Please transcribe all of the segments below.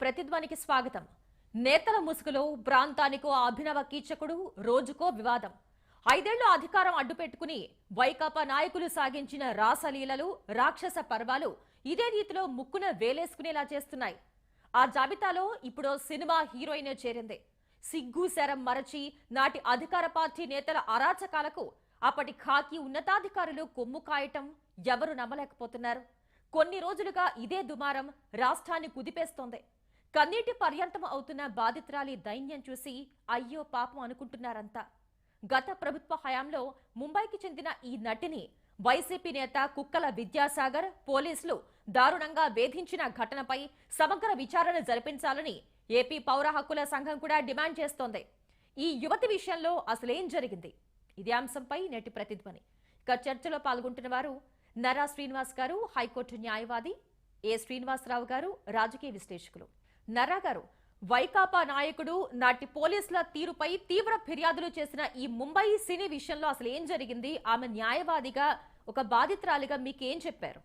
ప్రతిధ్వనికి స్వాగతం. నేతల ముసుగులో ప్రాంతానికో అభినవ కీచకుడు రోజుకో వివాదం. ఐదేళ్ళు అధికారం అడ్డుపెట్టుకుని వైకాపా నాయకులు సాగించిన రాసలీలలు రాక్షస పర్వాలు ఇదే రీతిలో ముక్కున వేలేసుకునేలా చేస్తున్నాయి. ఆ జాబితాలో ఇప్పుడు సినిమా హీరోయిన్ చేరింది. సిగ్గు శరం మరచి నాటి అధికార పార్టీ నేతల అరాచకాలకు అప్పటి ఖాకీ ఉన్నతాధికారులు కొమ్ము కాయటం ఎవరు నమ్మలేకపోతున్నారు. కొన్ని రోజులుగా ఇదే దుమారం రాష్ట్రాన్ని కుదిపేస్తోంది. కన్నీటి పర్యంతం అవుతున్న బాధితురాలి దైన్యం చూసి అయ్యో పాపం అనుకుంటున్నారంతా. గత ప్రభుత్వ హయాంలో ముంబైకి చెందిన ఈ నటిని వైసీపీ నేత కుక్కల విద్యాసాగర్ పోలీసులు దారుణంగా వేధించిన ఘటనపై సమగ్ర విచారణ జరిపించాలని ఏపీ పౌర హక్కుల సంఘం కూడా డిమాండ్ చేస్తోంది. ఈ యువతి విషయంలో అసలేం జరిగింది? ఇదే అంశంపై నేటి ప్రతిధ్వని. ఇక చర్చలో పాల్గొంటున్న వారు నరా శ్రీనివాస్ గారు హైకోర్టు న్యాయవాది ఏ శ్రీనివాసరావు గారు రాజకీయ విశ్లేషకులు. నర్రా గారు వైకాపా నాయకుడు నాటి పోలీసుల తీరుపై తీవ్ర ఫిర్యాదులు చేసిన ఈ ముంబై సినీ విషయంలో అసలు ఏం జరిగింది? ఆమె న్యాయవాదిగా ఒక బాధితురాలిగా మీకేం చెప్పారు?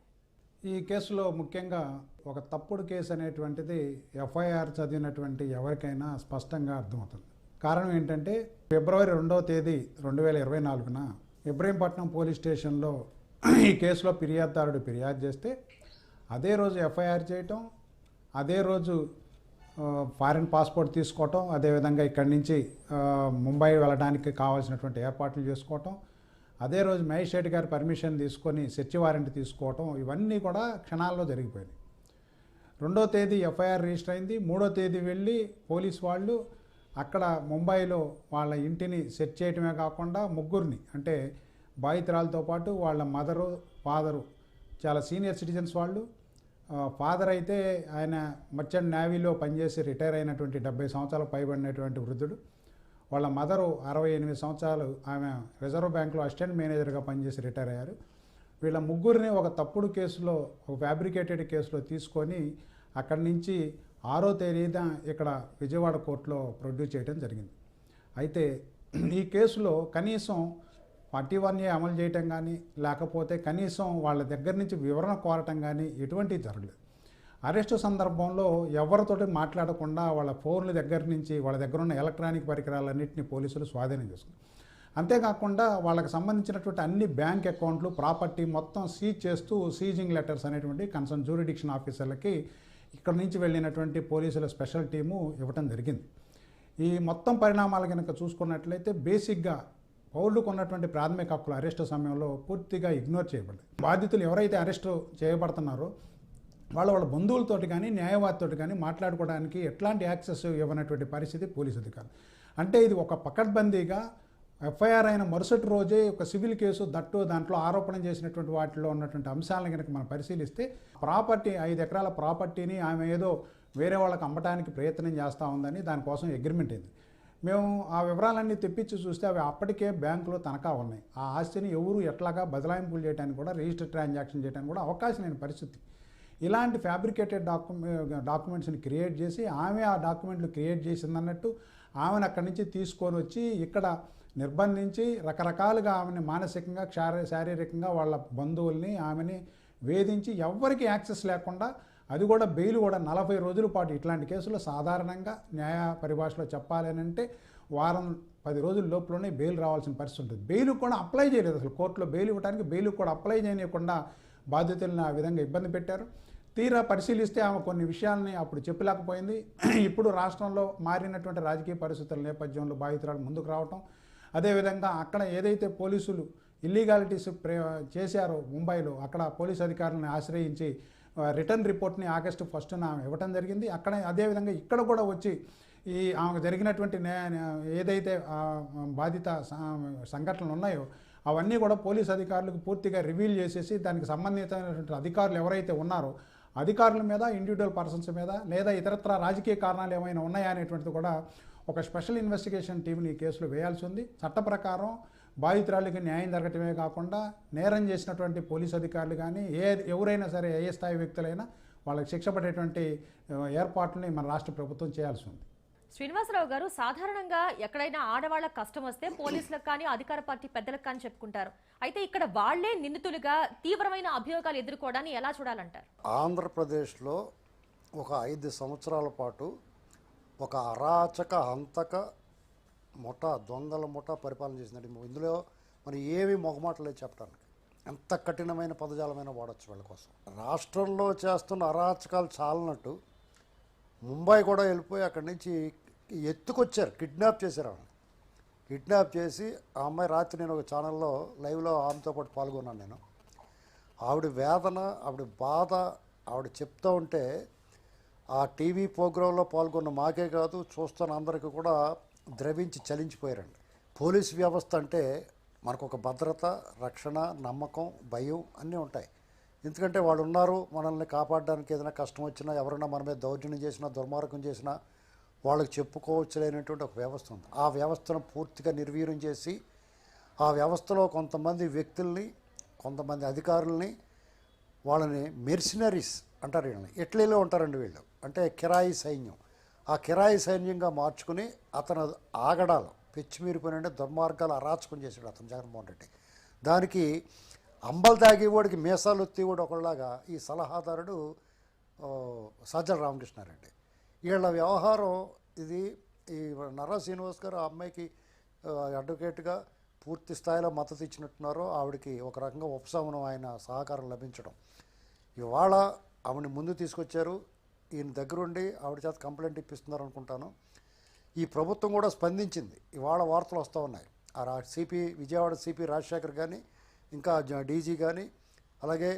ఈ కేసులో ముఖ్యంగా ఒక తప్పుడు కేసు అనేటువంటిది ఎఫ్ఐఆర్ చదివినటువంటి ఎవరికైనా స్పష్టంగా అర్థమవుతుంది. కారణం ఏంటంటే ఫిబ్రవరి రెండవ తేదీ రెండు వేల ఇరవై నాలుగున ఇబ్రహీంపట్నం పోలీస్ స్టేషన్లో ఈ కేసులో ఫిర్యాదుదారుడు ఫిర్యాదు చేస్తే అదే రోజు ఎఫ్ఐఆర్ చేయటం అదే రోజు ఫారిన్ పాస్పోర్ట్ తీసుకోవటం అదేవిధంగా ఇక్కడి నుంచి ముంబై వెళ్ళడానికి కావాల్సినటువంటి ఏర్పాట్లు చేసుకోవటం అదే రోజు మేజిస్ట్రేట్ గారి పర్మిషన్ తీసుకొని సెర్చ్ వారెంట్ తీసుకోవటం ఇవన్నీ కూడా క్షణాల్లో జరిగిపోయినాయి. రెండో తేదీ ఎఫ్ఐఆర్ రిజిస్టర్ అయింది. మూడో తేదీ వెళ్ళి పోలీస్ వాళ్ళు అక్కడ ముంబైలో వాళ్ళ ఇంటిని సెర్చ్ చేయటమే కాకుండా ముగ్గురిని అంటే బాధితురాలతో పాటు వాళ్ళ మదరు ఫాదరు చాలా సీనియర్ సిటిజన్స్ వాళ్ళు ఫాదర్ అయితే ఆయన మర్చెంట్ నేవీలో పనిచేసి రిటైర్ అయినటువంటి డెబ్బై సంవత్సరాలు పైబడినటువంటి వృద్ధుడు. వాళ్ళ మదరు అరవై ఎనిమిది సంవత్సరాలు ఆమె రిజర్వ్ బ్యాంక్లో అసిస్టెంట్ మేనేజర్గా పనిచేసి రిటైర్ అయ్యారు. వీళ్ళ ముగ్గురిని ఒక తప్పుడు కేసులో ఒక ఫ్యాబ్రికేటెడ్ కేసులో తీసుకొని అక్కడి నుంచి ఆరో తేదీన ఇక్కడ విజయవాడ కోర్టులో ప్రొడ్యూస్ చేయడం జరిగింది. అయితే ఈ కేసులో కనీసం ఫార్టీ వన్ ఏ అమలు చేయటం కానీ లేకపోతే కనీసం వాళ్ళ దగ్గర నుంచి వివరణ కోరటం కానీ ఎటువంటివి జరగలేదు. అరెస్టు సందర్భంలో ఎవరితోటి మాట్లాడకుండా వాళ్ళ ఫోన్ల దగ్గర నుంచి వాళ్ళ దగ్గర ఉన్న ఎలక్ట్రానిక్ పరికరాలన్నింటినీ పోలీసులు స్వాధీనం చేసుకున్నారు. అంతేకాకుండా వాళ్ళకి సంబంధించినటువంటి అన్ని బ్యాంక్ అకౌంట్లు ప్రాపర్టీ మొత్తం సీజ్ చేస్తూ సీజింగ్ లెటర్స్ అనేటువంటి కన్సర్న్ జ్యూరిడిక్షన్ ఆఫీసర్లకి ఇక్కడ నుంచి వెళ్ళినటువంటి పోలీసుల స్పెషల్ టీము ఇవ్వటం జరిగింది. ఈ మొత్తం పరిణామాలు కనుక చూసుకున్నట్లయితే బేసిక్గా పౌరులకు ఉన్నటువంటి ప్రాథమిక హక్కులు అరెస్టు సమయంలో పూర్తిగా ఇగ్నోర్ చేయబడ్డాయి. బాధితులు ఎవరైతే అరెస్టు చేయబడుతున్నారో వాళ్ళ వాళ్ళ బంధువులతోటి కానీ న్యాయవాదితోటి కానీ మాట్లాడుకోవడానికి ఎట్లాంటి యాక్సెస్ ఇవ్వనటువంటి పరిస్థితి పోలీసు అధికారులు. అంటే ఇది ఒక పకడ్బందీగా ఎఫ్ఐఆర్ అయిన మరుసటి రోజే ఒక సివిల్ కేసు దట్టు దాంట్లో ఆరోపణ చేసినటువంటి వాటిలో ఉన్నటువంటి అంశాలను కనుక మనం పరిశీలిస్తే ప్రాపర్టీ ఐదు ఎకరాల ప్రాపర్టీని ఆమె ఏదో వేరే వాళ్ళకి అమ్మటానికి ప్రయత్నం చేస్తూ ఉందని దానికోసం అగ్రిమెంట్ అయింది. మేము ఆ వివరాలన్నీ తెప్పించి చూస్తే అవి అప్పటికే బ్యాంకులో తనఖా ఉన్నాయి. ఆ ఆస్తిని ఎవరు ఎట్లాగా బదలాయింపులు చేయడానికి కూడా రిజిస్టర్ ట్రాన్సాక్షన్ చేయడానికి కూడా అవకాశం లేని పరిస్థితి. ఇలాంటి ఫ్యాబ్రికేటెడ్ డాక్యుమె డాక్యుమెంట్స్ని క్రియేట్ చేసి ఆమె ఆ డాక్యుమెంట్లు క్రియేట్ చేసిందన్నట్టు ఆమెను అక్కడి నుంచి తీసుకొని వచ్చి ఇక్కడ నిర్బంధించి రకరకాలుగా ఆమెని మానసికంగా శారీ శారీరకంగా వాళ్ళ బంధువుల్ని ఆమెని వేధించి ఎవ్వరికి యాక్సెస్ లేకుండా అది కూడా బెయిల్ కూడా నలభై రోజుల పాటు ఇట్లాంటి కేసులు సాధారణంగా న్యాయ పరిభాషలో చెప్పాలి అని అంటే వారం పది రోజుల లోపలనే బెయిల్ రావాల్సిన పరిస్థితి ఉంటుంది. బెయిల్ కూడా అప్లై చేయలేదు అసలు. కోర్టులో బెయిల్ ఇవ్వడానికి బెయిల్ కూడా అప్లై చేయకుండా బాధ్యతలను ఆ విధంగా ఇబ్బంది పెట్టారు. తీరా పరిశీలిస్తే ఆమె కొన్ని విషయాల్ని అప్పుడు చెప్పలేకపోయింది. ఇప్పుడు రాష్ట్రంలో మారినటువంటి రాజకీయ పరిస్థితుల నేపథ్యంలో బాధితురాలు ముందుకు రావటం అదేవిధంగా అక్కడ ఏదైతే పోలీసులు ఇల్లీగాలిటీస్ ప్రే చేశారో ముంబైలో అక్కడ పోలీస్ అధికారులను ఆశ్రయించి రిటర్న్ రిపోర్ట్ని ఆగస్టు ఫస్ట్న ఆమె ఇవ్వటం జరిగింది. అక్కడ అదేవిధంగా ఇక్కడ కూడా వచ్చి ఈ ఆమెకు జరిగినటువంటి ఏదైతే బాధిత సంఘటనలు ఉన్నాయో అవన్నీ కూడా పోలీస్ అధికారులకు పూర్తిగా రివీల్ చేసేసి దానికి సంబంధితమైనటువంటి అధికారులు ఎవరైతే ఉన్నారో అధికారుల మీద ఇండివిజువల్ పర్సన్స్ మీద లేదా ఇతరత్ర రాజకీయ కారణాలు ఏమైనా ఉన్నాయా అనేటువంటిది కూడా ఒక స్పెషల్ ఇన్వెస్టిగేషన్ టీంని ఈ కేసులో వేయాల్సి ఉంది. చట్ట ప్రకారం బాధితురాలికి న్యాయం జరగటమే కాకుండా నేరం చేసినటువంటి పోలీస్ అధికారులు కానీ ఏ ఎవరైనా సరే ఏ స్థాయి వ్యక్తులైనా వాళ్ళకి శిక్ష పడేటువంటి ఏర్పాట్లని మన రాష్ట్ర ప్రభుత్వం చేయాల్సి ఉంది. శ్రీనివాసరావు గారు సాధారణంగా ఎక్కడైనా ఆడవాళ్ళ కష్టం వస్తే పోలీసులకు కానీ అధికార పార్టీ పెద్దలకు కానీ చెప్పుకుంటారు. అయితే ఇక్కడ వాళ్ళే నిందితులుగా తీవ్రమైన అభియోగాలు ఎదుర్కోవడాన్ని ఎలా చూడాలంటారు? ఆంధ్రప్రదేశ్లో ఒక ఐదు సంవత్సరాల పాటు ఒక అరాచక హంతక ముఠ దొంగల ముఠ పరిపాలన చేసిందండి ఇందులో మరి ఏమి మొగమాటలేదు చెప్పడానికి ఎంత కఠినమైన పదజాలమైన వాడచ్చు వీళ్ళ కోసం. రాష్ట్రంలో చేస్తున్న అరాచకాలు చాలనట్టు ముంబై కూడా వెళ్ళిపోయి అక్కడి నుంచి ఎత్తుకొచ్చారు కిడ్నాప్ చేశారు ఆమె కిడ్నాప్ చేసి ఆ అమ్మాయి రాత్రి నేను ఒక ఛానల్లో లైవ్లో ఆమెతో పాటు పాల్గొన్నాను నేను. ఆవిడ వేదన ఆవిడ బాధ ఆవిడ చెప్తూ ఉంటే ఆ టీవీ ప్రోగ్రాంలో పాల్గొన్న మాకే కాదు చూస్తున్న అందరికీ కూడా ద్రవించి చలించిపోయారండి. పోలీస్ వ్యవస్థ అంటే మనకు ఒక భద్రత రక్షణ నమ్మకం భయం అన్నీ ఉంటాయి. ఎందుకంటే వాళ్ళు ఉన్నారు మనల్ని కాపాడడానికి ఏదైనా కష్టం వచ్చినా ఎవరైనా మన మీద దౌర్జన్యం చేసినా దుర్మార్గం చేసినా వాళ్ళకి చెప్పుకోవచ్చులేనటువంటి ఒక వ్యవస్థ ఉంది. ఆ వ్యవస్థను పూర్తిగా నిర్వీర్యం చేసి ఆ వ్యవస్థలో కొంతమంది వ్యక్తుల్ని కొంతమంది అధికారుల్ని వాళ్ళని మెర్సినరీస్ అంటారు వీళ్ళని. ఇటలీలో ఉంటారండి వీళ్ళు? అంటే కిరాయి సైన్యం. ఆ కిరాయి సైన్యంగా మార్చుకుని అతను ఆగడాలు పెచ్చిమీరిపోయిన దుర్మార్గాలు అరాచకం చేశాడు అతను జగన్మోహన్ రెడ్డి. దానికి అంబలు తాగేవాడికి మీసాలు ఎత్తేవాడు ఒకళ్ళలాగా ఈ సలహాదారుడు సజ్జల రామకృష్ణారెడ్డి. వీళ్ళ వ్యవహారం ఇది ఈ నర్రా శ్రీనివాస్ గారు ఆ అమ్మాయికి అడ్వకేట్గా పూర్తి స్థాయిలో మద్దతు ఇచ్చినట్టున్నారు. ఆవిడకి ఒక రకంగా ఉపశమనం ఆయన సహకారం లభించడం. ఇవాళ ఆవిడని ముందు తీసుకొచ్చారు. ఈయన దగ్గరుండి ఆవిడ చేత కంప్లైంట్ ఇప్పిస్తున్నారు అనుకుంటాను ఈ ప్రభుత్వం కూడా స్పందించింది. ఇవాళ వార్తలు వస్తూ ఉన్నాయి. ఆ రా సిపి విజయవాడ సిపి రాజశేఖర్ కానీ ఇంకా డీజీ కానీ అలాగే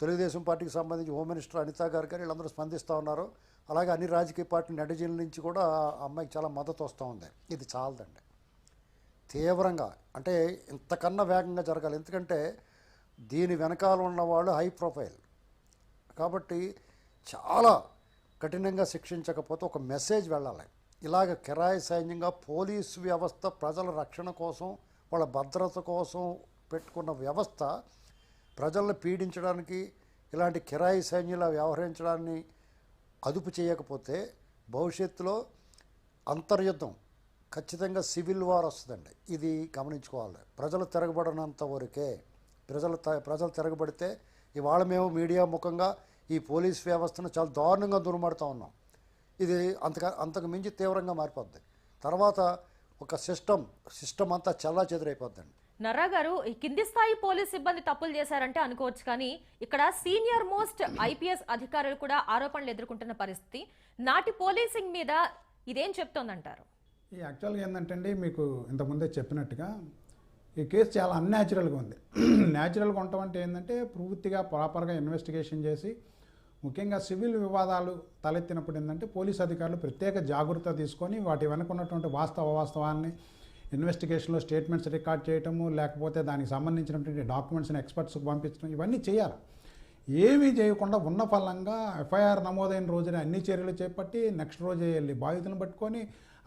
తెలుగుదేశం పార్టీకి సంబంధించి హోమ్ మినిస్టర్ అనిత గారు కానీ వీళ్ళందరూ స్పందిస్తూ ఉన్నారు. అలాగే అన్ని రాజకీయ పార్టీ నెటిజన్ల నుంచి కూడా ఆ అమ్మాయికి చాలా మద్దతు వస్తూ ఉంది. ఇది చాలదండి. తీవ్రంగా అంటే ఇంతకన్నా వేగంగా జరగాలి. ఎందుకంటే దీని వెనకాల ఉన్నవాళ్ళు హై ప్రొఫైల్. కాబట్టి చాలా కఠినంగా శిక్షించకపోతే ఒక మెసేజ్ వెళ్ళాలి. ఇలాగ కిరాయి సైన్యంగా పోలీసు వ్యవస్థ ప్రజల రక్షణ కోసం వాళ్ళ భద్రత కోసం పెట్టుకున్న వ్యవస్థ ప్రజలను పీడించడానికి ఇలాంటి కిరాయి సైన్యుల వ్యవహరించడాన్ని అదుపు చేయకపోతే భవిష్యత్తులో అంతర్యుద్ధం ఖచ్చితంగా సివిల్ వార్ వస్తుందండి. ఇది గమనించుకోవాలి. ప్రజలు తిరగబడినంత వరకే ప్రజలు త- ప్రజలు తిరగబడితే ఇవాళ మేము మీడియా ముఖంగా ఈ పోలీస్ వ్యవస్థను చాలా దారుణంగా దుర్మాడుతూ ఉన్నాం. ఇది అంతక అంతకు మించి తీవ్రంగా మారిపోద్ది. తర్వాత ఒక సిస్టమ్ సిస్టమ్ అంతా చల్లా చెదురైపోద్దండి. నర్రా గారు ఈ కింది స్థాయి పోలీస్ సిబ్బంది తప్పులు చేశారంటే అనుకోవచ్చు కానీ ఇక్కడ సీనియర్ మోస్ట్ ఐపీఎస్ అధికారులు కూడా ఆరోపణలు ఎదుర్కొంటున్న పరిస్థితి. నాటి పోలీసింగ్ మీద ఇదేం చెప్తోందంటారు? ఈ యాక్చువల్గా ఏంటంటే అండి మీకు ఇంతకుముందే చెప్పినట్టుగా ఈ కేసు చాలా అన్యాచురల్గా ఉంది. న్యాచురల్గా ఉండటం అంటే ఏంటంటే పూర్తిగా ప్రాపర్గా ఇన్వెస్టిగేషన్ చేసి ముఖ్యంగా సివిల్ వివాదాలు తలెత్తినప్పుడు ఏంటంటే పోలీస్ అధికారులు ప్రత్యేక జాగ్రత్త తీసుకొని వాటి వెనక ఉన్నటువంటి వాస్తవ వాస్తవాన్ని ఇన్వెస్టిగేషన్లో స్టేట్మెంట్స్ రికార్డ్ చేయటము లేకపోతే దానికి సంబంధించినటువంటి డాక్యుమెంట్స్ని ఎక్స్పర్ట్స్కి పంపించడం ఇవన్నీ చేయాలి. ఏమీ చేయకుండా ఉన్న ఫలంగా ఎఫ్ఐఆర్ నమోదైన రోజున అన్ని చర్యలు చేపట్టి నెక్స్ట్ రోజే వెళ్ళి బాధితులను పట్టుకొని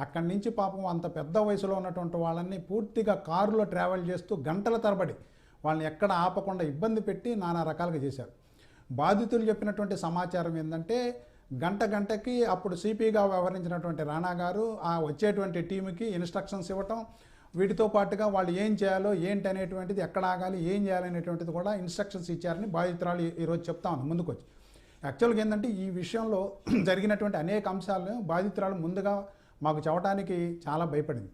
అక్కడి నుంచి పాపం అంత పెద్ద వయసులో ఉన్నటువంటి వాళ్ళని పూర్తిగా కారులో ట్రావెల్ చేస్తూ గంటల తరబడి వాళ్ళని ఎక్కడ ఆపకుండా ఇబ్బంది పెట్టి నానా రకాలుగా చేశారు. బాధితులు చెప్పినటువంటి సమాచారం ఏంటంటే గంట గంటకి అప్పుడు సిపిగా వ్యవహరించినటువంటి రాణా గారు ఆ వచ్చేటువంటి టీంకి ఇన్స్ట్రక్షన్స్ ఇవ్వటం వీటితో పాటుగా వాళ్ళు ఏం చేయాలో ఏంటి అనేటువంటిది ఎక్కడ ఆగాలి ఏం చేయాలనేటువంటిది కూడా ఇన్స్ట్రక్షన్స్ ఇచ్చారని బాధితురాలు ఈరోజు చెప్తా ఉంది ముందుకొచ్చి. యాక్చువల్గా ఏంటంటే ఈ విషయంలో జరిగినటువంటి అనేక అంశాలను బాధితురాలు ముందుగా మాకు చెప్పడానికి చాలా భయపడింది.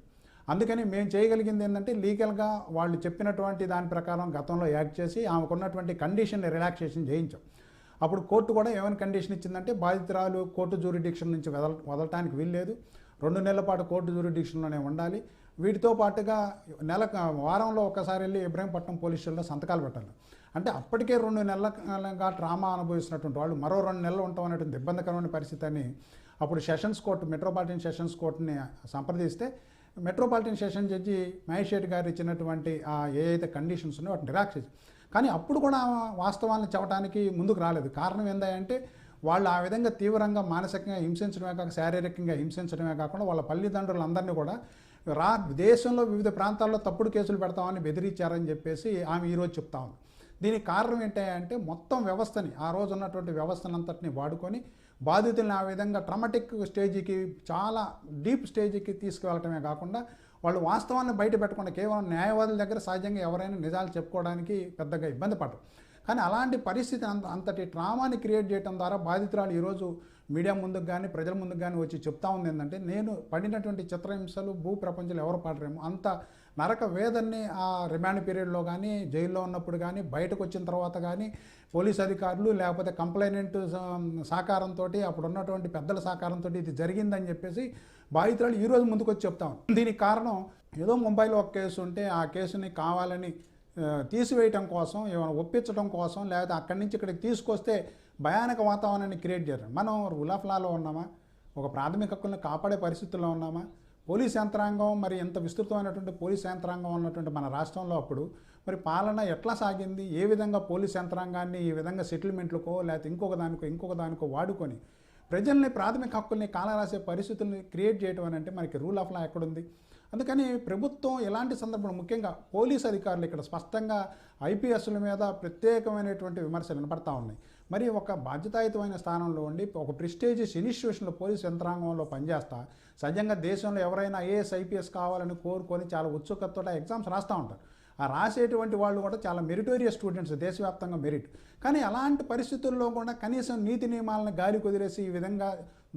అందుకని మేము చేయగలిగింది ఏంటంటే లీగల్గా వాళ్ళు చెప్పినటువంటి దాని ప్రకారం గతంలో యాక్ట్ చేసి ఆమెకున్నటువంటి కండిషన్ రిలాక్సేషన్ చేయించాం. అప్పుడు కోర్టు కూడా ఏమైనా కండిషన్ ఇచ్చిందంటే బాధితురాలు కోర్టు జూరిడిక్షన్ నుంచి వదల వదలటానికి వీల్లేదు. రెండు నెలల పాటు కోర్టు జూరిడిక్షన్లోనే ఉండాలి. వీటితో పాటుగా నెల వారంలో ఒకసారి వెళ్ళి ఇబ్రహీంపట్నం పోలీస్ స్టేషన్లో సంతకాలు పెట్టాలి. అంటే అప్పటికే రెండు నెలల కాలంగా ట్రామా అనుభవిస్తున్నటువంటి వాళ్ళు మరో రెండు నెలలు ఉంటాం అనేటువంటి ఇబ్బందికరమైన పరిస్థితి అని అప్పుడు సెషన్స్ కోర్టు మెట్రోపాలిటన్ సెషన్స్ కోర్టుని సంప్రదిస్తే మెట్రోపాలిటన్ సెషన్ జడ్జి మహేష్ గారు ఇచ్చినటువంటి ఆ ఏదైతే కండిషన్స్ ఉన్నాయో వాటిని రిలాక్స్ చేసి. కానీ అప్పుడు కూడా వాస్తవాలను చెప్పడానికి ముందుకు రాలేదు. కారణం ఏందంటే వాళ్ళు ఆ విధంగా తీవ్రంగా మానసికంగా హింసించడమే కాక శారీరకంగా హింసించడమే కాకుండా వాళ్ళ తల్లిదండ్రులందరినీ కూడా రా దేశంలో వివిధ ప్రాంతాల్లో తప్పుడు కేసులు పెడతామని బెదిరించారని చెప్పేసి ఆమె ఈరోజు చెప్తా ఉంది. దీనికి కారణం ఏంటంటే మొత్తం వ్యవస్థని ఆ రోజు ఉన్నటువంటి వ్యవస్థనంతటిని వాడుకొని బాధితులను ఆ విధంగా ట్రమటిక్ స్టేజ్కి చాలా డీప్ స్టేజ్కి తీసుకువెళ్ళటమే కాకుండా వాళ్ళు వాస్తవాన్ని బయట పెట్టకుండా కేవలం న్యాయవాదుల దగ్గర సహజంగా ఎవరైనా నిజాలు చెప్పుకోవడానికి పెద్దగా ఇబ్బంది పడరు. కానీ అలాంటి పరిస్థితి అంత అంతటి ట్రామాని క్రియేట్ చేయడం ద్వారా బాధితురాలు ఈరోజు మీడియా ముందుకు కానీ ప్రజల ముందుకు కానీ వచ్చి చెప్తా ఉంది ఏంటంటే నేను పడినటువంటి చిత్రహింసలు భూ ప్రపంచంలో ఎవరు పడరేమో అంత నరక వేదన్ని ఆ రిమాండ్ పీరియడ్లో కానీ జైల్లో ఉన్నప్పుడు కానీ బయటకు వచ్చిన తర్వాత కానీ పోలీస్ అధికారులు లేకపోతే కంప్లైనెంట్ సహకారంతో అప్పుడు ఉన్నటువంటి పెద్దల సహకారంతో ఇది జరిగిందని చెప్పేసి బాధితురాలు ఈరోజు ముందుకు వచ్చి చెప్తాం దీనికి కారణం ఏదో ముంబైలో ఒక కేసు ఉంటే ఆ కేసుని కావాలని తీసివేయటం కోసం ఏమైనా ఒప్పించడం కోసం లేకపోతే అక్కడి నుంచి ఇక్కడికి తీసుకొస్తే భయానక వాతావరణాన్ని క్రియేట్ చేయడం మనం రూల్ ఆఫ్ లాలో ఉన్నామా? ఒక ప్రాథమిక హక్కులను కాపాడే పరిస్థితుల్లో ఉన్నామా? పోలీస్ యంత్రాంగం మరి ఎంత విస్తృతమైనటువంటి పోలీస్ యంత్రాంగం ఉన్నటువంటి మన రాష్ట్రంలో అప్పుడు మరి పాలన ఎట్లా సాగింది? ఏ విధంగా పోలీస్ యంత్రాంగాన్ని ఈ విధంగా సెటిల్మెంట్లకో లేకపోతే ఇంకొక దానికో ఇంకొక దానికో వాడుకొని ప్రజల్ని ప్రాథమిక హక్కుల్ని కాలరాసే పరిస్థితుల్ని క్రియేట్ చేయడం అని అంటే మనకి రూల్ ఆఫ్ లా ఎక్కడుంది? అందుకని ప్రభుత్వం ఎలాంటి సందర్భంలో ముఖ్యంగా పోలీస్ అధికారులు ఇక్కడ స్పష్టంగా ఐపీఎస్ల మీద ప్రత్యేకమైనటువంటి విమర్శలు వినపడతా ఉన్నాయి. మరి ఒక బాధ్యతాయుతమైన స్థానంలో ఉండి ఒక ప్రిస్టేజియస్ ఇన్స్టిట్యూషన్లో పోలీస్ యంత్రాంగంలో పనిచేస్తా సహజంగా దేశంలో ఎవరైనా ఏఎస్ ఐపీఎస్ కావాలని కోరుకొని చాలా ఉత్సుకతతో ఎగ్జామ్స్ రాస్తూ ఉంటారు. ఆ రాసేటువంటి వాళ్ళు కూడా చాలా మెరిటోరియస్ స్టూడెంట్స్ దేశవ్యాప్తంగా మెరిట్. కానీ అలాంటి పరిస్థితుల్లో కూడా కనీసం నీతి నియమాలను గాలి కుదిరేసి ఈ విధంగా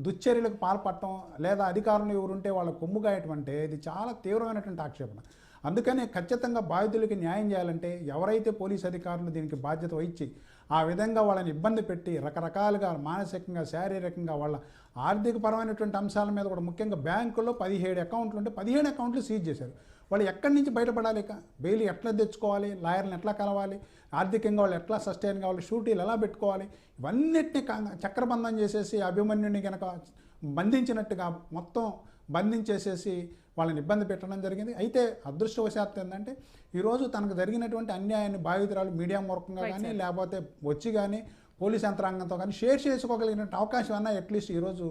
దుశ్చర్యలకు పాల్పడటం లేదా అధికారులు ఎవరుంటే వాళ్ళ కొమ్ముగాయటం ఇది చాలా తీవ్రమైనటువంటి ఆక్షేపణ. అందుకనే ఖచ్చితంగా బాధితులకి న్యాయం చేయాలంటే ఎవరైతే పోలీస్ అధికారులు దీనికి బాధ్యత వహించి ఆ విధంగా వాళ్ళని ఇబ్బంది పెట్టి రకరకాలుగా మానసికంగా శారీరకంగా వాళ్ళ ఆర్థికపరమైనటువంటి అంశాల మీద కూడా ముఖ్యంగా బ్యాంకుల్లో పదిహేడు అకౌంట్లు ఉంటే పదిహేడు అకౌంట్లు సీజ్ చేశారు. వాళ్ళు ఎక్కడి నుంచి బయటపడాలి ఇక? బెయిల్ ఎట్లా తెచ్చుకోవాలి? లాయర్ని ఎట్లా కలవాలి? ఆర్థికంగా వాళ్ళు ఎట్లా సస్టైన్ కావాలి? షూటీలు ఎలా పెట్టుకోవాలి? ఇవన్నిటిని క- చక్రబంధం చేసేసి అభిమన్యుని కనుక బంధించినట్టుగా మొత్తం బంధించేసేసి వాళ్ళని ఇబ్బంది పెట్టడం జరిగింది. అయితే అదృష్టవశాత్తు ఏంటంటే ఈరోజు తనకు జరిగినటువంటి అన్యాయాన్ని బాధితురాలు మీడియా మూర్ఖంగా కానీ. లేకపోతే వచ్చి కానీ పోలీస్ యంత్రాంగంతో కానీ షేర్ చేసుకోగలిగిన అవకాశం అన్న అట్లీస్ట్ ఈరోజు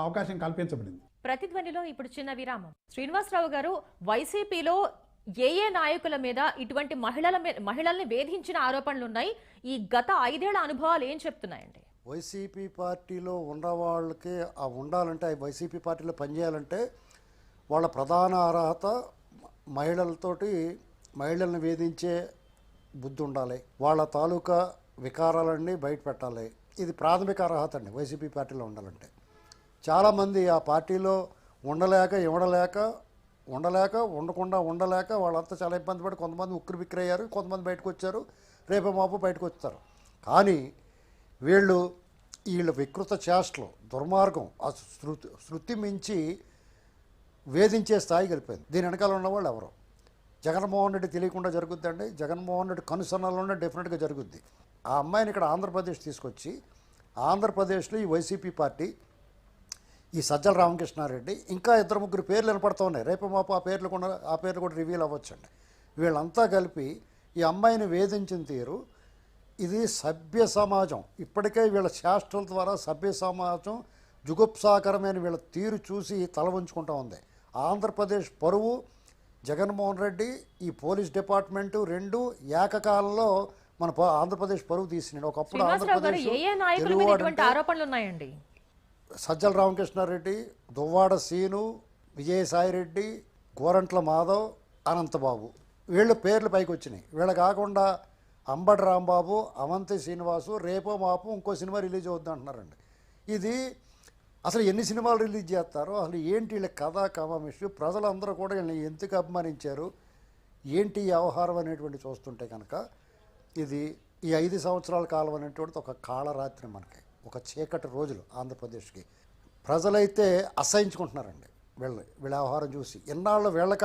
అవకాశం కల్పించబడింది. ప్రతిధ్వనిలో ఇప్పుడు చిన్న విరామం. శ్రీనివాసరావు గారు వైసీపీలో ఏ ఏ నాయకుల మీద ఇటువంటి మహిళల మీద మహిళల్ని వేధించిన ఆరోపణలు ఉన్నాయి ఈ గత ఐదేళ్ళ అనుభవాలు ఏం చెప్తున్నాయండి? వైసీపీ పార్టీలో ఉన్న వాళ్ళకి ఆ ఉండాలంటే ఆ వైసీపీ పార్టీలో పనిచేయాలంటే వాళ్ళ ప్రధాన అర్హత మహిళలతోటి మహిళల్ని వేధించే బుద్ధి ఉండాలి. వాళ్ళ తాలూకా వికారాలన్నీ బయట పెట్టాలి. ఇది ప్రాథమిక అర్హత అండి వైసీపీ పార్టీలో ఉండాలంటే. చాలామంది ఆ పార్టీలో ఉండలేక ఇవ్వడలేక ఉండలేక ఉండకుండా ఉండలేక వాళ్ళంతా చాలా ఇబ్బంది పడి కొంతమంది ఉక్కిరి బిక్కిరి అయ్యారు కొంతమంది బయటకు వచ్చారు రేపు మాపు బయటకు వస్తారు. కానీ వీళ్ళు వీళ్ళ వికృత చేష్టలు దుర్మార్గం ఆ శృతి శృతి మించి వేధించే స్థాయి గెలిపోయింది. దీని వెనకాల ఉన్నవాళ్ళు ఎవరు? జగన్మోహన్ రెడ్డి తెలియకుండా జరుగుద్దండి. జగన్మోహన్ రెడ్డి కనుసన్నలోనే డెఫినెట్గా జరుగుద్ది. ఆ అమ్మాయిని ఇక్కడ ఆంధ్రప్రదేశ్ తీసుకొచ్చి ఆంధ్రప్రదేశ్లో ఈ వైసీపీ పార్టీ ఈ సజ్జల రామకృష్ణారెడ్డి ఇంకా ఇద్దరు ముగ్గురు పేర్లు వినపడుతూ ఉన్నాయి. రేపు మాపు ఆ పేర్లు కూడా ఆ పేర్లు కూడా రివీల్ అవ్వచ్చండి. వీళ్ళంతా కలిపి ఈ అమ్మాయిని వేధించిన తీరు ఇది సభ్య సమాజం. ఇప్పటికే వీళ్ళ శాస్త్రాల ద్వారా సభ్య సమాజం జుగుప్సాకరమైన వీళ్ళ తీరు చూసి తల ఉంచుకుంటా ఉంది. ఆంధ్రప్రదేశ్ పరువు జగన్మోహన్ రెడ్డి ఈ పోలీస్ డిపార్ట్మెంటు రెండు ఏకకాలంలో మన ఆంధ్రప్రదేశ్ పరువు తీసినాడు ఒకప్పుడు ఆంధ్రప్రదేశ్ ఆరోపణలు ఉన్నాయండి సజ్జల రామకృష్ణారెడ్డి దువ్వాడ సీను విజయసాయిరెడ్డి గోరంట్ల మాధవ్ అనంతబాబు. వీళ్ళ పేర్లు పైకి వచ్చినాయి వీళ్ళ కాకుండా అంబటి రాంబాబు అవంతి శ్రీనివాసు రేపో మాపు ఇంకో సినిమా రిలీజ్ అవుద్ది అంటున్నారండి ఇది అసలు ఎన్ని సినిమాలు రిలీజ్ చేస్తారో అసలు ఏంటి వీళ్ళ కథ కమామిషు ప్రజలందరూ కూడా వీళ్ళని ఎందుకు అభిమానించారు? ఏంటి వ్యవహారం అనేటువంటి చూస్తుంటే కనుక ఇది ఈ ఐదు సంవత్సరాల కాలం అనేటువంటిది ఒక కాళరాత్రి మనకి ఒక చీకటి రోజులు ఆంధ్రప్రదేశ్కి. ప్రజలైతే అసహించుకుంటున్నారండి వీళ్ళ వీళ్ళ వ్యవహారం చూసి. ఎన్నాళ్ళు వీళ్ళక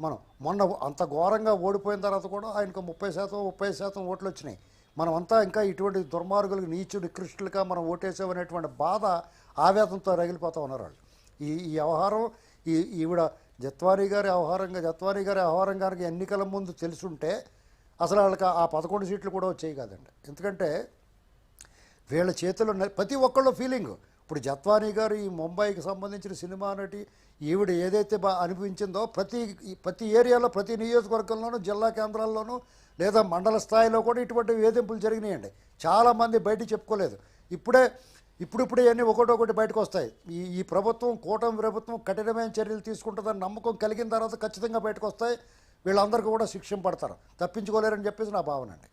మనం మొన్న అంత ఘోరంగా ఓడిపోయిన తర్వాత కూడా ఆయనకు ముప్పై శాతం ముప్పై శాతం ఓట్లు వచ్చినాయి. మనమంతా ఇంకా ఇటువంటి దుర్మార్గులకు నీచుడు నికృష్టులుగా మనం ఓటేసామనేటువంటి బాధ ఆవేదంతో రగిలిపోతూ ఉన్నారు వాళ్ళు. ఈ ఈ వ్యవహారం ఈ ఈవిడ జత్వారి గారి వ్యవహారంగా జత్వారి గారి వ్యవహారం గారికి ఎన్నికల ముందు తెలుసుంటే అసలు వాళ్ళకి ఆ పదకొండు సీట్లు కూడా వచ్చేవి కాదండి. ఎందుకంటే వీళ్ళ చేతిలో ప్రతి ఒక్కళ్ళు ఫీలింగ్ ఇప్పుడు జత్వానీ గారు ఈ ముంబైకి సంబంధించిన సినిమా నటి ఈవిడ ఏదైతే బా అనిపించిందో ప్రతి ప్రతి ఏరియాలో ప్రతి నియోజకవర్గంలోనూ జిల్లా కేంద్రాల్లోనూ లేదా మండల స్థాయిలో కూడా ఇటువంటి వేధింపులు జరిగినాయండి. చాలామంది బయట చెప్పుకోలేదు. ఇప్పుడే ఇప్పుడిప్పుడు అన్నీ ఒకటొకటి బయటకు వస్తాయి. ఈ ఈ ప్రభుత్వం కూటమి ప్రభుత్వం కఠినమైన చర్యలు తీసుకుంటుందని నమ్మకం కలిగిన తర్వాత ఖచ్చితంగా బయటకు వస్తాయి. వీళ్ళందరికీ కూడా శిక్షణ పడతారు. తప్పించుకోలేరని చెప్పేసి నా భావన అండి.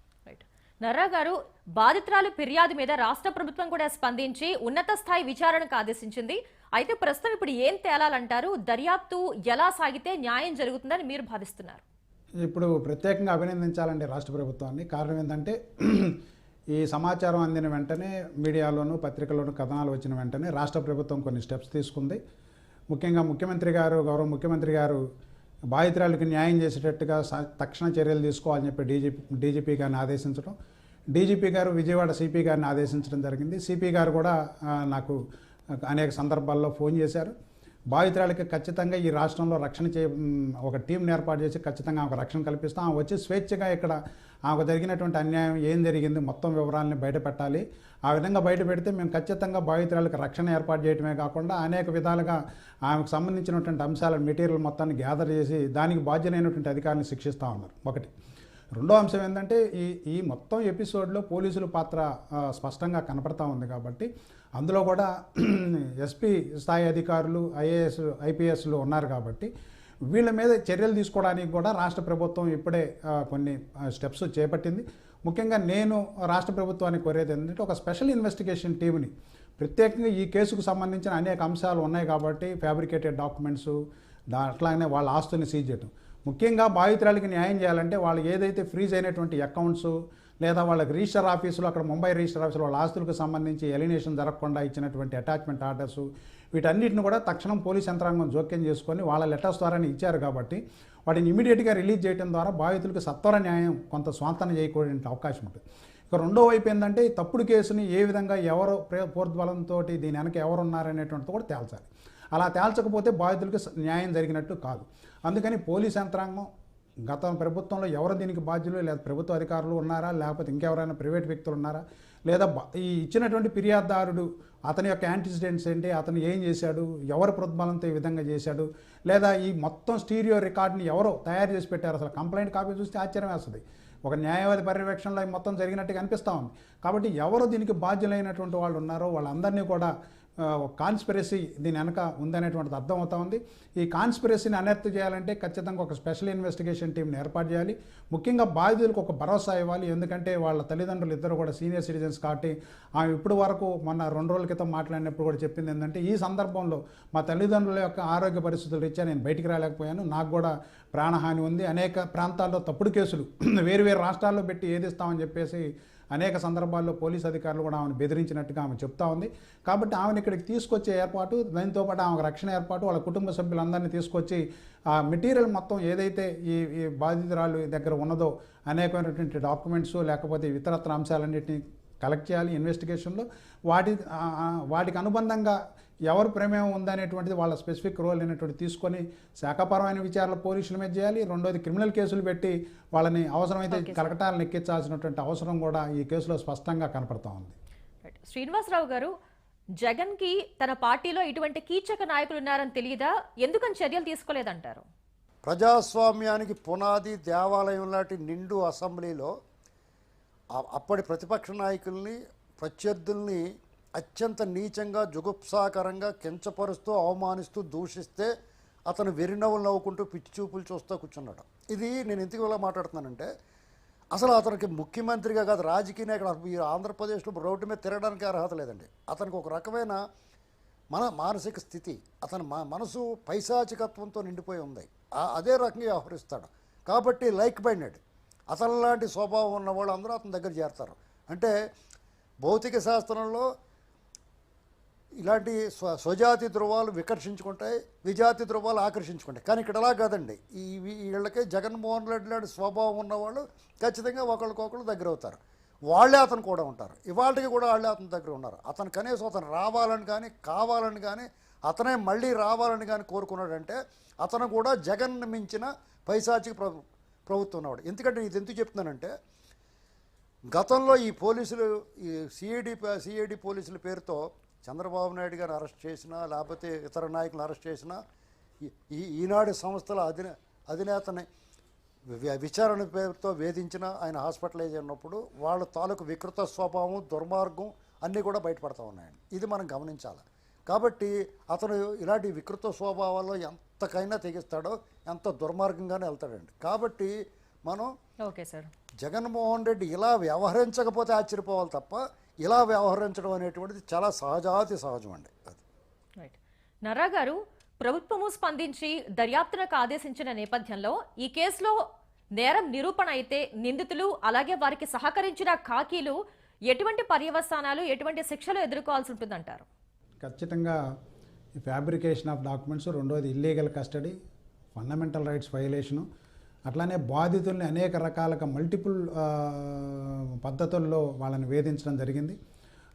నర్రా గారు బాధితురాలు ఫిర్యాదు మీద రాష్ట్ర ప్రభుత్వం కూడా స్పందించి ఉన్నత స్థాయి విచారణకు ఆదేశించింది. అయితే ప్రస్తుతం ఇప్పుడు ఏం తేలాలంటారు? దర్యాప్తు ఎలా సాగితే న్యాయం జరుగుతుందని మీరు భావిస్తున్నారు? ఇప్పుడు ప్రత్యేకంగా అభినందించాలండి రాష్ట్ర ప్రభుత్వాన్ని. కారణం ఏంటంటే ఈ సమాచారం అందిన వెంటనే మీడియాలోను పత్రికల్లోనూ కథనాలు వచ్చిన వెంటనే రాష్ట్ర ప్రభుత్వం కొన్ని స్టెప్స్ తీసుకుంది. ముఖ్యంగా ముఖ్యమంత్రి గారు గౌరవ ముఖ్యమంత్రి గారు బాధితురాలకు న్యాయం చేసేటట్టుగా తక్షణ చర్యలు తీసుకోవాలని చెప్పి డీజీపీ డీజీపీ గారిని ఆదేశించడం. డీజీపీ గారు విజయవాడ సిపి గారిని ఆదేశించడం జరిగింది. సిపి గారు కూడా నాకు అనేక సందర్భాల్లో ఫోన్ చేశారు. బాధితురాలకి ఖచ్చితంగా ఈ రాష్ట్రంలో రక్షణ చే ఒక టీంని ఏర్పాటు చేసి ఖచ్చితంగా ఆమెకు రక్షణ కల్పిస్తాం. ఆమె వచ్చి స్వేచ్ఛగా ఇక్కడ ఆమెకు జరిగినటువంటి అన్యాయం ఏం జరిగింది మొత్తం వివరాలని బయట పెట్టాలి. ఆ విధంగా బయట పెడితే మేము ఖచ్చితంగా బాధితురాలకు రక్షణ ఏర్పాటు చేయడమే కాకుండా అనేక విధాలుగా ఆమెకు సంబంధించినటువంటి అంశాల మెటీరియల్ మొత్తాన్ని గ్యాదర్ చేసి దానికి బాధ్యులైనటువంటి అధికారులను శిక్షిస్తూ ఉన్నారు. ఒకటి. రెండో అంశం ఏంటంటే ఈ ఈ మొత్తం ఎపిసోడ్లో పోలీసుల పాత్ర స్పష్టంగా కనపడతా ఉంది కాబట్టి అందులో కూడా ఎస్పీ స్థాయి అధికారులు ఐఏఎస్ ఐపీఎస్లు ఉన్నారు కాబట్టి వీళ్ళ మీద చర్యలు తీసుకోవడానికి కూడా రాష్ట్ర ప్రభుత్వం ఇప్పుడే కొన్ని స్టెప్స్ చేపట్టింది. ముఖ్యంగా నేను రాష్ట్ర ప్రభుత్వానికి కోరేది ఏంటంటే ఒక స్పెషల్ ఇన్వెస్టిగేషన్ టీమ్ని ప్రత్యేకంగా ఈ కేసుకు సంబంధించిన అనేక అంశాలు ఉన్నాయి కాబట్టి ఫ్యాబ్రికేటెడ్ డాక్యుమెంట్స్ దా అట్లాగనే వాళ్ళ ఆస్తుని సీజ్ చేయడం ముఖ్యంగా బాధితురాలకి న్యాయం చేయాలంటే వాళ్ళు ఏదైతే ఫ్రీజ్ అయినటువంటి అకౌంట్స్ లేదా వాళ్ళకి రిజిస్టర్ ఆఫీసులో అక్కడ ముంబై రిజిస్టర్ ఆఫీసులో వాళ్ళ ఆస్తులకు సంబంధించి ఎలినేషన్ జరగకుండా ఇచ్చినటువంటి అటాచ్మెంట్ ఆర్డర్స్ వీటన్నిటిని కూడా తక్షణం పోలీస్ యంత్రాంగం జోక్యం చేసుకొని వాళ్ళ లెటర్స్ ద్వారానే ఇచ్చారు కాబట్టి వాటిని ఇమీడియట్గా రిలీజ్ చేయడం ద్వారా బాధితులకు సత్వర న్యాయం కొంత స్వాంతన చేయకూడని అవకాశం ఉంటుంది. ఇక రెండో వైపు ఏంటంటే ఈ తప్పుడు కేసుని ఏ విధంగా ఎవరు ప్రే- పోర్ద్బలంతో దీని వెనక ఎవరు ఉన్నారనేటువంటిది కూడా తేల్చాలి. అలా తేల్చకపోతే బాధితులకు న్యాయం జరిగినట్టు కాదు. అందుకని పోలీస్ యంత్రాంగం గత ప్రభుత్వంలో ఎవరు దీనికి బాధ్యులు? లేదా ప్రభుత్వ అధికారులు ఉన్నారా? లేకపోతే ఇంకెవరైనా ప్రైవేట్ వ్యక్తులు ఉన్నారా? లేదా ఈ ఇచ్చినటువంటి ఫిర్యాదుదారుడు అతని యొక్క యాంటిసిడెంట్స్ ఏంటి? అతను ఏం చేశాడు? ఎవరు ప్రోద్బలంతో ఈ విధంగా చేశాడు? లేదా ఈ మొత్తం స్టీరియో రికార్డుని ఎవరో తయారు చేసి పెట్టారు? అసలు కంప్లైంట్ కాపీ చూస్తే ఆశ్చర్యం వేస్తుంది. ఒక న్యాయవాది పర్యవేక్షణలో మొత్తం జరిగినట్టుగా అనిపిస్తూ ఉంది. కాబట్టి ఎవరు దీనికి బాధ్యులైనటువంటి వాళ్ళు ఉన్నారో వాళ్ళందరినీ కూడా కాన్స్పిరసీ దీని వెనక ఉందనేటువంటిది అర్థమవుతా ఉంది. ఈ కాన్స్పిరసీని అనెర్త్ చేయాలంటే ఖచ్చితంగా ఒక స్పెషల్ ఇన్వెస్టిగేషన్ టీంని ఏర్పాటు చేయాలి. ముఖ్యంగా బాధితులకు ఒక భరోసా ఇవ్వాలి. ఎందుకంటే వాళ్ళ తల్లిదండ్రులు ఇద్దరు కూడా సీనియర్ సిటిజన్స్ కాబట్టి ఆమె ఇప్పుడు వరకు మొన్న రెండు రోజుల క్రితం మాట్లాడినప్పుడు కూడా చెప్పింది ఏంటంటే ఈ సందర్భంలో మా తల్లిదండ్రుల యొక్క ఆరోగ్య పరిస్థితులు రీత్యా నేను బయటికి రాలేకపోయాను. నాకు కూడా ప్రాణహాని ఉంది. అనేక ప్రాంతాల్లో తప్పుడు కేసులు వేరు వేరు రాష్ట్రాల్లో పెట్టి ఏదిస్తామని చెప్పేసి అనేక సందర్భాల్లో పోలీస్ అధికారులు కూడా ఆమెను బెదిరించినట్టుగా ఆమె చెప్తా ఉంది. కాబట్టి ఆమెను ఇక్కడికి తీసుకొచ్చే ఏర్పాటు దానితో పాటు ఆమెకు రక్షణ ఏర్పాటు వాళ్ళ కుటుంబ సభ్యులందరినీ తీసుకొచ్చి ఆ మెటీరియల్ మొత్తం ఏదైతే ఈ ఈ బాధితురాలు దగ్గర ఉన్నదో అనేకమైనటువంటి డాక్యుమెంట్స్ లేకపోతే ఇతరత్ర అంశాలన్నింటినీ కలెక్ట్ చేయాలి ఇన్వెస్టిగేషన్లో. వాటి వాటికి అనుబంధంగా ఎవరు ప్రమేయం ఉందనేటువంటిది వాళ్ళ స్పెసిఫిక్ రోల్ అనేటువంటి తీసుకొని శాఖపరమైన విచారణ పోలీసుల మీద చేయాలి రెండోది క్రిమినల్ కేసులు పెట్టి వాళ్ళని అవసరమైతే. కలకటాలను ఎక్కించాల్సినటువంటి అవసరం కూడా ఈ కేసులో స్పష్టంగా కనపడతా ఉంది రైట్. శ్రీనివాసరావు గారు జగన్కి తన పార్టీలో ఇటువంటి కీచక నాయకులు ఉన్నారని తెలియదా ఎందుకని చర్యలు తీసుకోలేదంటారు ప్రజాస్వామ్యానికి పునాది దేవాలయం లాంటి నిండు అసెంబ్లీలో అప్పటి ప్రతిపక్ష నాయకుల్ని ప్రత్యర్థుల్ని అత్యంత నీచంగా జుగుప్సాకరంగా కించపరుస్తూ అవమానిస్తూ దూషిస్తే అతను వెరినవ్వులు నవ్వుకుంటూ పిచ్చి చూపులు చూస్తూ కూర్చున్నాడు. ఇది నేను ఎందుకు ఇలా మాట్లాడుతున్నానంటే అసలు అతనికి ముఖ్యమంత్రిగా కాదు రాజకీయ నాయకుడు ఈ ఆంధ్రప్రదేశ్లో రోడ్డు మీద తిరగడానికి అర్హత లేదండి. అతనికి ఒక రకమైన మన మానసిక స్థితి అతని మా మనసు పైశాచికత్వంతో నిండిపోయి ఉంది. ఆ- అదే రకంగా వ్యవహరిస్తాడు కాబట్టి లైక్ బైండెడ్ అతని లాంటి స్వభావం ఉన్న వాళ్ళు అందరూ అతని దగ్గర చేరతారు. అంటే భౌతిక శాస్త్రంలో ఇలాంటి స్వ స్వజాతి ధృవాలు వికర్షించుకుంటాయి విజాతి ధృవాలు ఆకర్షించుకుంటాయి. కానీ ఇక్కడ అలా కాదండి. ఈ వీ- వీళ్ళకి జగన్మోహన్ రెడ్డి లాంటి స్వభావం ఉన్నవాళ్ళు ఖచ్చితంగా ఒకరికొకరు దగ్గర అవుతారు వాళ్ళే అతను కూడా ఉంటారు. ఇవాళకి కూడా వాళ్ళే అతని దగ్గర ఉన్నారు. అతను కనీసం అతను రావాలని కానీ కావాలని కానీ అతనే మళ్ళీ రావాలని కానీ కోరుకున్నాడంటే అతను కూడా జగన్ మించిన పైశాచిక ప్రభు ప్రభుత్వం ఉన్నవాడు. ఎందుకంటే ఇది ఎందుకు చెప్తున్నానంటే గతంలో ఈ పోలీసులు ఈ సిఐడి సిఐడి పోలీసుల పేరుతో చంద్రబాబు నాయుడు గారిని అరెస్ట్ చేసినా లేకపోతే ఇతర నాయకులను అరెస్ట్ చేసినా ఈ- ఈ ఈనాడు సంస్థల అధినే అధినేతని విచారణ పేరుతో వేధించిన ఆయన హాస్పిటలైజ్ అయినప్పుడు వాళ్ళ తాలూకు వికృత స్వభావం దుర్మార్గం అన్నీ కూడా బయటపడతా ఉన్నాయండి. ఇది మనం గమనించాలి. కాబట్టి అతను ఇలాంటి వికృత స్వభావాల్లో ఎంతకైనా తెగిస్తాడో ఎంత దుర్మార్గంగానే వెళ్తాడండి. కాబట్టి మనం ఓకే సార్. జగన్మోహన్ రెడ్డి ఇలా వ్యవహరించకపోతే ఆశ్చర్యపోవాలి తప్ప ఇలా వ్యవహరించడం అనేటువంటిది చాలా సహజాతి సహజం అండి అది. గారు ప్రభుత్వము స్పందించి దర్యాప్తునకు ఆదేశించిన నేపథ్యంలో ఈ కేసులో నేరం నిరూపణ అయితే నిందితులు అలాగే వారికి సహకరించిన ఖాకీలు ఎటువంటి పర్యవసానాలు ఎటువంటి శిక్షలు ఎదుర్కోవాల్సి ఉంటుందంటారు? ఖచ్చితంగా ఈ ఫ్యాబ్రికేషన్ ఆఫ్ డాక్యుమెంట్స్ రెండోది illegal custody fundamental rights violation అట్లానే బాధితుల్ని అనేక రకాలుగా మల్టిపుల్ పద్ధతుల్లో వాళ్ళని వేధించడం జరిగింది.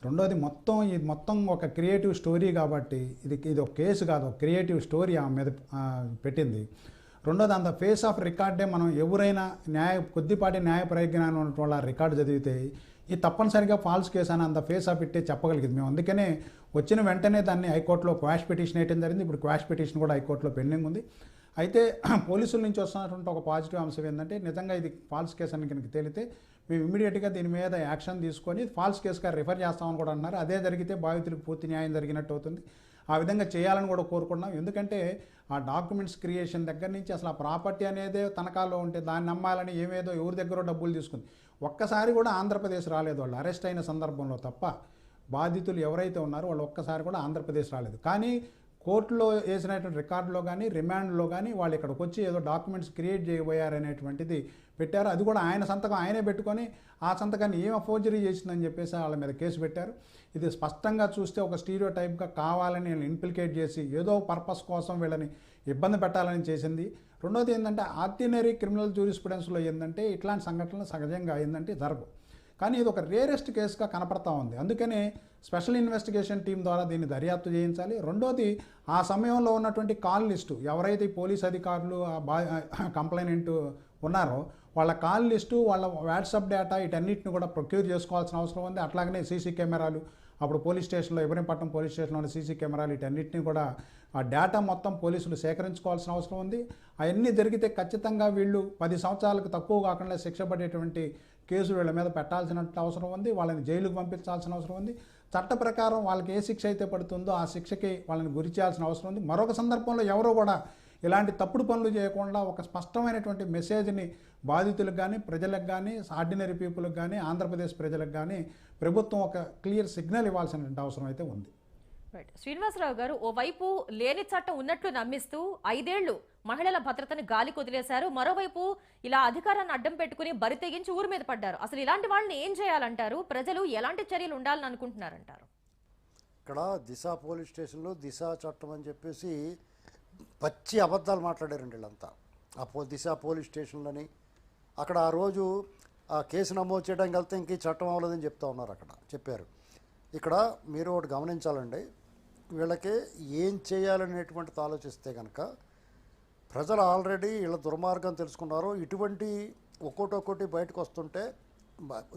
రెండోది మొత్తం ఇది మొత్తం ఒక క్రియేటివ్ స్టోరీ కాబట్టి ఇది ఇది ఒక కేసు కాదు ఒక క్రియేటివ్ స్టోరీ ఆమె మీద పెట్టింది. రెండోది అంత ఫేస్ ఆఫ్ రికార్డే మనం ఎవరైనా న్యాయ కొద్దిపాటి న్యాయ ప్రయజ్ఞానం ఉన్న వాళ్ళ రికార్డు చదివితే ఇది తప్పనిసరిగా ఫాల్స్ కేసు అని అంత ఫేస్ ఆఫ్ ఇట్టే చెప్పగలిగింది. మేము అందుకనే వచ్చిన వెంటనే దాన్ని హైకోర్టులో క్వాష్ పిటిషన్ వేయడం జరిగింది. ఇప్పుడు క్వాష్ పిటిషన్ కూడా హైకోర్టులో పెండింగ్ ఉంది. అయితే పోలీసుల నుంచి వస్తున్నటువంటి ఒక పాజిటివ్ అంశం ఏంటంటే నిజంగా ఇది ఫాల్స్ కేసు అని కనుక తేలితే మేము ఇమీడియట్గా దీని మీద యాక్షన్ తీసుకొని ఫాల్స్ కేసుగా రిఫర్ చేస్తామని కూడా అన్నారు. అదే జరిగితే బాధితులకు పూర్తి న్యాయం జరిగినట్టు అవుతుంది. ఆ విధంగా చేయాలని కూడా కోరుకున్నాం ఎందుకంటే ఆ డాక్యుమెంట్స్ క్రియేషన్ దగ్గర నుంచి అసలు ఆ ప్రాపర్టీ అనేది తనఖాలో ఉంటే దాన్ని నమ్మాలని ఏమేదో ఎవరి దగ్గర డబ్బులు తీసుకుంది. ఒక్కసారి కూడా ఆంధ్రప్రదేశ్ రాలేదు. వాళ్ళు అరెస్ట్ అయిన సందర్భంలో తప్ప బాధితులు ఎవరైతే ఉన్నారో వాళ్ళు ఒక్కసారి కూడా ఆంధ్రప్రదేశ్ రాలేదు. కానీ కోర్టులో వేసినటువంటి రికార్డులో కానీ రిమాండ్లో కానీ వాళ్ళు ఇక్కడికి వచ్చి ఏదో డాక్యుమెంట్స్ క్రియేట్ చేయబోయారనేటువంటిది పెట్టారు. అది కూడా ఆయన సంతకం ఆయనే పెట్టుకొని ఆ సంతకాన్ని ఏమో ఫోర్జరీ చేసిందని చెప్పేసి వాళ్ళ మీద కేసు పెట్టారు. ఇది స్పష్టంగా చూస్తే ఒక స్టీరియో టైప్గా కావాలని వీళ్ళని ఇన్ప్లికేట్ చేసి ఏదో పర్పస్ కోసం వీళ్ళని ఇబ్బంది పెట్టాలని చేసింది. రెండోది ఏంటంటే ఆర్డినరీ క్రిమినల్ జూరిస్ప్రుడెన్స్లో ఏంటంటే ఇట్లాంటి సంఘటనలు సహజంగా ఏంటంటే జరగవు. కానీ ఇది ఒక రేరెస్ట్ కేసుగా కనపడతా ఉంది. అందుకనే స్పెషల్ ఇన్వెస్టిగేషన్ టీం ద్వారా దీన్ని దర్యాప్తు చేయించాలి. రెండోది ఆ సమయంలో ఉన్నటువంటి కాల్ లిస్టు ఎవరైతే పోలీస్ అధికారులు బా కంప్లైనెంట్ ఉన్నారో వాళ్ళ కాల్ లిస్టు వాళ్ళ వాట్సాప్ డేటా వీటన్నిటిని కూడా ప్రొక్యూర్ చేసుకోవాల్సిన అవసరం ఉంది. అట్లాగనే సీసీ కెమెరాలు అప్పుడు పోలీస్ స్టేషన్లో ఇబ్రహీంపట్నం పోలీస్ స్టేషన్లో ఉన్న సీసీ కెమెరాలు వీటన్నిటిని కూడా ఆ డేటా మొత్తం పోలీసులు సేకరించుకోవాల్సిన అవసరం ఉంది. అవన్నీ జరిగితే ఖచ్చితంగా వీళ్ళు పది సంవత్సరాలకు తక్కువ కాకుండా శిక్ష పడేటువంటి కేసు వీళ్ళ మీద పెట్టాల్సిన అవసరం ఉంది వాళ్ళని జైలుకు పంపించాల్సిన అవసరం ఉంది. చట్ట ప్రకారం వాళ్ళకి ఏ శిక్ష అయితే పడుతుందో ఆ శిక్షకి వాళ్ళని గురి చేయాల్సిన అవసరం ఉంది. మరొక సందర్భంలో ఎవరో కూడా ఇలాంటి తప్పుడు పనులు చేయకుండా ఒక స్పష్టమైనటువంటి మెసేజ్ని బాధితులకు కానీ ప్రజలకు కానీ ఆర్డినరీ పీపుల్కి కానీ ఆంధ్రప్రదేశ్ ప్రజలకు కానీ ప్రభుత్వం ఒక క్లియర్ సిగ్నల్ ఇవ్వాల్సినటువంటి అవసరం అయితే ఉంది. శ్రీనివాసరావు గారు ఓవైపు లేని చట్టం ఉన్నట్లు నమ్మిస్తూ ఐదేళ్ళు మహిళల భద్రతని గాలి కుదిలేశారు. మరోవైపు ఇలా అధికారాన్ని అడ్డం పెట్టుకుని బరి తెగించి ఊరి మీద పడ్డారు. అసలు ఇలాంటి వాళ్ళని ఏం చేయాలంటారు? ప్రజలు ఎలాంటి చర్యలు ఉండాలని అనుకుంటున్నారంటారు? ఇక్కడ దిశ పోలీస్ స్టేషన్లో దిశ చట్టం అని చెప్పేసి పచ్చి అబద్ధాలు మాట్లాడారండి వీళ్ళంతా. ఆ పో దిశ పోలీస్ స్టేషన్లని. అక్కడ ఆ రోజు ఆ కేసు నమోదు చేయడానికి వెళ్తే ఇంక చట్టం అవ్వలేదని చెప్తా ఉన్నారు అక్కడ. చెప్పారు. ఇక్కడ మీరు ఒకటి గమనించాలండి. వీళ్ళకి ఏం చేయాలనేటువంటిది ఆలోచిస్తే కనుక ప్రజలు ఆల్రెడీ వీళ్ళ దుర్మార్గం తెలుసుకున్నారు. ఇటువంటి ఒక్కోటి ఒక్కోటి బయటకు వస్తుంటే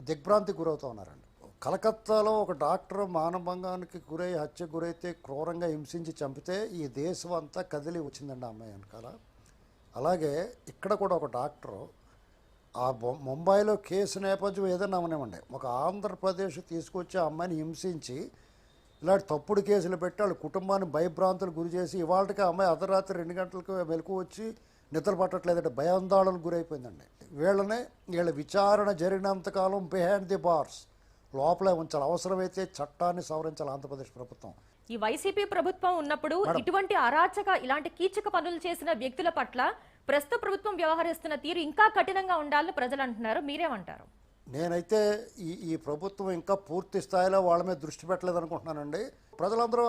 దిగ్భ్రాంతికి గురవుతూ ఉన్నారండి. కలకత్తాలో ఒక డాక్టర్ మానభంగానికి గురై హత్య గురైతే క్రూరంగా హింసించి చంపితే ఈ దేశం అంతా కదిలి వచ్చిందండి ఆ అమ్మాయి వెనకాల. అలాగే ఇక్కడ కూడా ఒక డాక్టరు ఆ ముంబైలో కేసు నేపథ్యం ఏదైనా అవనివ్వండి. ఒక ఆంధ్రప్రదేశ్ తీసుకొచ్చి అమ్మాయిని హింసించి ఇలాంటి తప్పుడు కేసులు పెట్టి వాళ్ళ కుటుంబాన్ని భయభ్రాంతులు గురి చేసి ఇవాళకి అమ్మాయి అర్ధరాత్రి రెండు గంటలకు మెలకు వచ్చి నిద్ర పట్టట్లేదంటే భయాందోళనకు గురైపోయిందండి. వీళ్ళని వీళ్ళ విచారణ జరిగినంతకాలం బిహైండ్ ది బార్స్ లోపలే ఉంచాలి. అవసరమైతే చట్టాన్ని సవరించాలి ఆంధ్రప్రదేశ్ ప్రభుత్వం. ఈ వైసీపీ ప్రభుత్వం ఉన్నప్పుడు ఇటువంటి అరాచక ఇలాంటి కీచక పనులు చేసిన వ్యక్తుల పట్ల ప్రస్తుత ప్రభుత్వం వ్యవహరిస్తున్న తీరు ఇంకా కఠినంగా ఉండాలని ప్రజలు అంటున్నారు. మీరేమంటారు? నేనైతే ఈ ఈ ప్రభుత్వం ఇంకా పూర్తి స్థాయిలో వాళ్ళ మీద దృష్టి పెట్టలేదు అనుకుంటున్నానండి. ప్రజలందరూ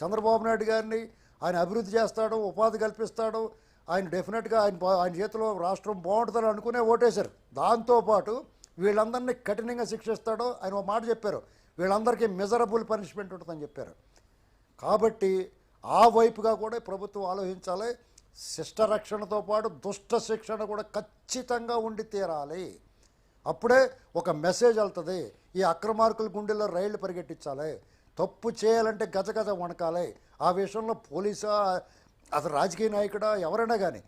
చంద్రబాబు నాయుడు గారిని ఆయన అభివృద్ధి చేస్తాడు ఉపాధి కల్పిస్తాడు ఆయన డెఫినెట్గా ఆయన ఆయన చేతిలో రాష్ట్రం బాగుంటుందని అనుకునే ఓటేశారు. దాంతోపాటు వీళ్ళందరినీ కఠినంగా శిక్షిస్తాడు ఆయన ఒక మాట చెప్పారు. వీళ్ళందరికీ మెజరబుల్ పనిష్మెంట్ ఉంటుందని చెప్పారు. కాబట్టి ఆ వైపుగా కూడా ప్రభుత్వం ఆలోచించాలి. శిష్ట రక్షణతో పాటు దుష్ట శిక్షణ కూడా ఖచ్చితంగా ఉండి తీరాలి. అప్పుడే ఒక మెసేజ్ వెళ్తుంది. ఈ అక్రమార్కుల గుండెల్లో రైళ్ళు పరిగెట్టించాలి. తప్పు చేయాలంటే గజగజ వణకాలి. ఆ విషయంలో పోలీసా అసలు రాజకీయ నాయకుడా ఎవరైనా కానీ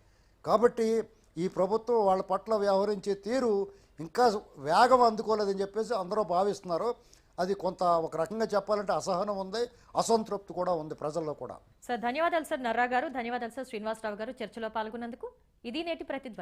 కాబట్టి ఈ ప్రభుత్వం వాళ్ళ పట్ల వ్యవహరించే తీరు ఇంకా వేగం అందుకోలేదని చెప్పేసి అందరూ భావిస్తున్నారు. అది కొంత ఒక రకంగా చెప్పాలంటే అసహనం ఉంది. అసంతృప్తి కూడా ఉంది ప్రజల్లో కూడా. సార్ ధన్యవాదాలు సార్ నర్రా గారు. ధన్యవాదాలు సార్ శ్రీనివాసరావు గారు. చర్చలో పాల్గొన్నందుకు. ఇది నేటి ప్రతిధ్వని.